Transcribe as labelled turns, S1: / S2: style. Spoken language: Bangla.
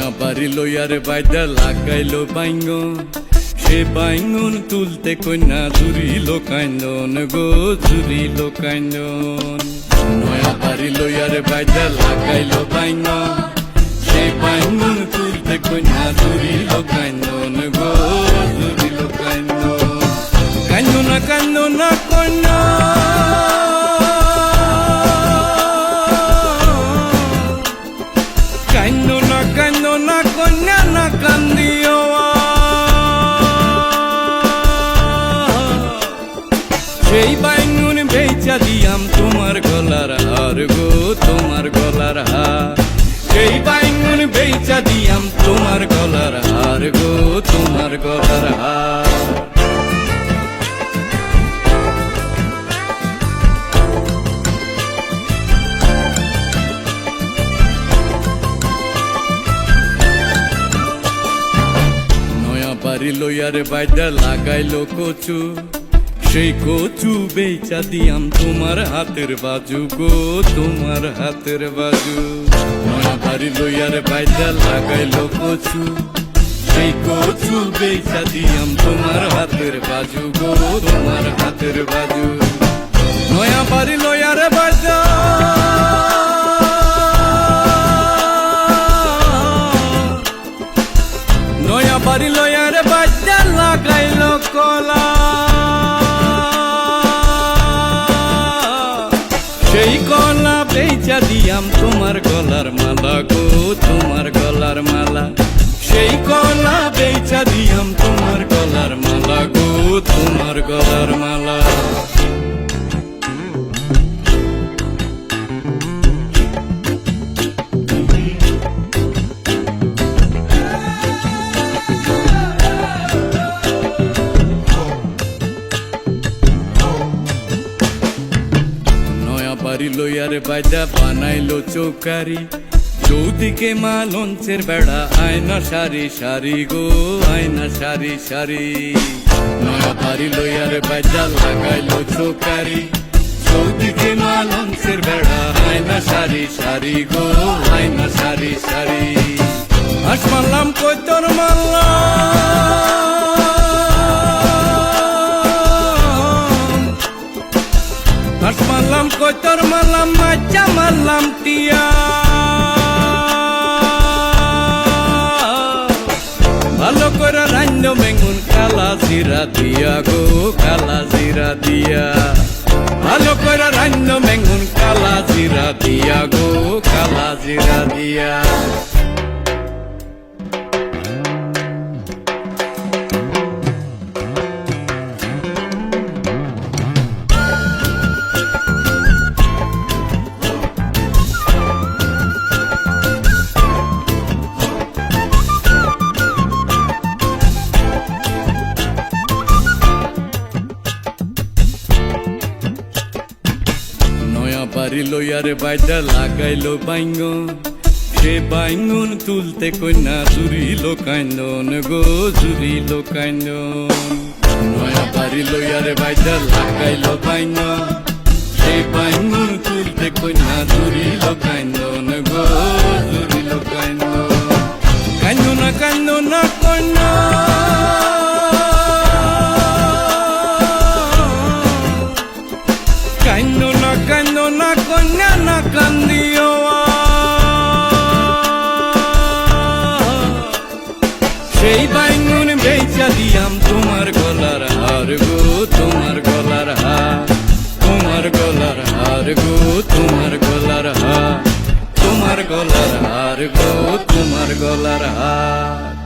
S1: নয়া বাড়ি লইয়ারে বাইদা লাগাইলো বাইঙ্গ। সে বাইঙ্গন তুলতে কন্যা জুড়িল কান্দন গো, জুড়িল কান্দন নয়া বাড়ি লইয়ারে বাইদা লাগাইলো বাইঙ্গ। সে বাইঙ্গন তুলতে কন্যা সেই বাইঙ্গুন বেচা দিয়াম তোমার গলার হার গো, তোমার গলার হার। সেই বাইঙ্গুন বেচা দিয়াম তোমার গলার হার গো, তোমার গলার হার। বাড়ি লইয়ারে বাইদা লাগাইলো কচু। সেই কচু বেচা দিয়াম, তোমার হাতের বাজু গো, তোমার হাতের বাজু। বাড়ি লইয়ারে বাইদা লাগাইলো কচু। সেই কচু বেচা দিয়াম, তোমার হাতের বাজু গো, তোমার হাতের বাজু। নয়া বাড়ি লইয়ারে বাইদা নয়া বাড়ি লয়ার বাচ্চা লাগাইল কলা। সেই কলা বেচা দিয়াম তোমার গলার মালা গো তোমার গলার বাড়ি লইয়ারে বাজা বানাইলো চৌকারি। চৌদিকে মা লঞ্চের বেড়া, আয়না, সারি সারি গো, আয়না, সারি সারি। নয়া বাড়ি লইয়ারে বাজা লাগাইলো চৌকারি। চৌদিকে মা লঞ্চের বেড়া, আয়না, সারি সারি গো, আয়না, সারি সারি। হাস মারলাম, কই তোর মারলাম? কই তোর মারলাম মাচা মারলাম টিয়া ভালো করে রান্য বেগুন কালা জিরা দিয়া গো কালা জিরা দিয়া ভালো করে রান্য বেগুন কালা জিরা দিয়া গো কালা বাড়ি লইয়ারে বাইটা লাগাইলো বাইঙ্গ সে বাইঙ্গন তুলতে কন্যা জুরিল কান্দন গো জুরিল কান্দন নয়া বাড়ি লইয়ারে বাইটা লাগাইলো বাইঙ্গ সে বাইঙ্গন তুলতে কন্যা জুড়িল না সেই বাইঙ্গুন তোমার গলার হার গো, তোমার গলার হার তোমার গলার হার গো, তোমার গলার হার তোমার গলার হার গো, তোমার গলার হার